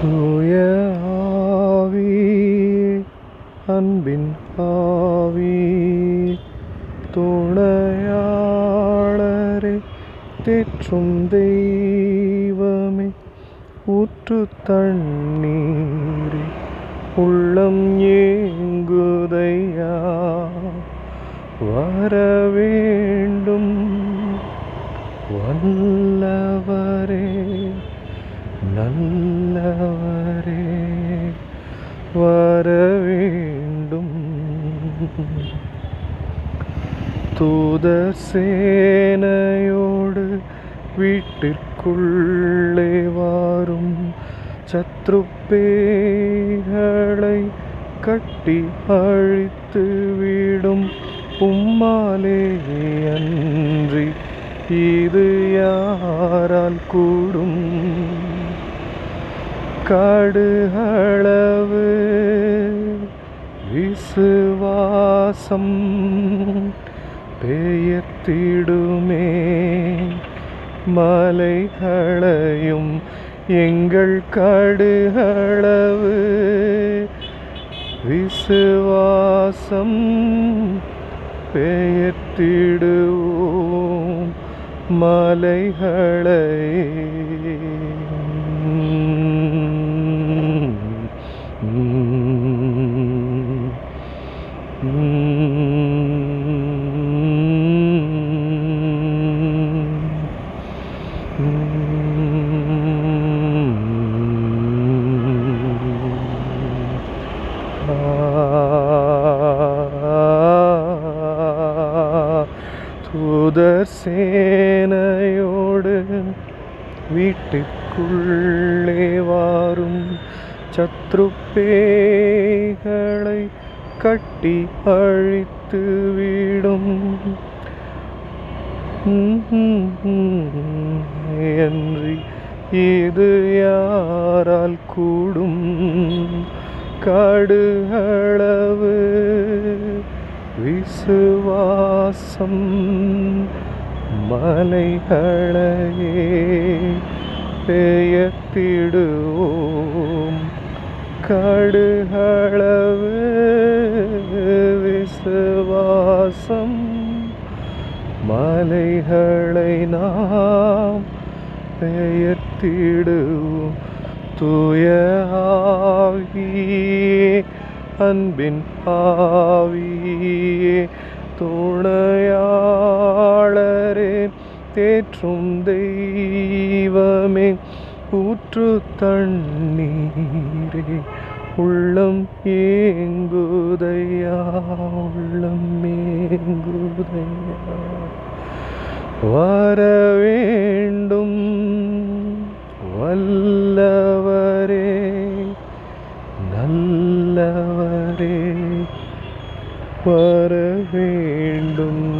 தூய ஆவி அன்பின் ஆவி துணையாளரே தேற்றும் தெய்வமே ஊற்று தண்ணீரே உள்ளம் ஏங்குதையா? வர வேண்டும் வர வேண்டும். தூதர் சேனையோடு வீட்டிற்குள்ளே வாரும் சத்ருப்பேகளை கட்டி அழித்து விடும் உம்மாலே அன்றி இது யாரால் கூடும்? காடு அளவு விசுவாசம் பெயர்த்திடுமே. மலைகளையும் எங்கள் காடு அளவு விசுவாசம் பெயர்த்திடுவோம். மலைகளை தூதர் சேனையோடு வீட்டுக்குள்ளே வாரும் சத்ருப்பேகளை கட்டி அழித்து விடும். என்று இது யாரால் கூடும்? கடுகளவு விசுவாசம் மலைகளையே பெயர்த்திடுவோம். கடுகளவு மலைகளை நாம் பெயர்த்திடுவோம். தூய ஆவியே அன்பின் ஆவியே துணையாளரே தேற்றும் தெய்வமே ஊற்று தண்ணீரே உள்ளம் ஏங்குதையா உள்ளம் ஏங்குதையா. வர வேண்டும் வல்லவரே நல்லவரே வர வேண்டும்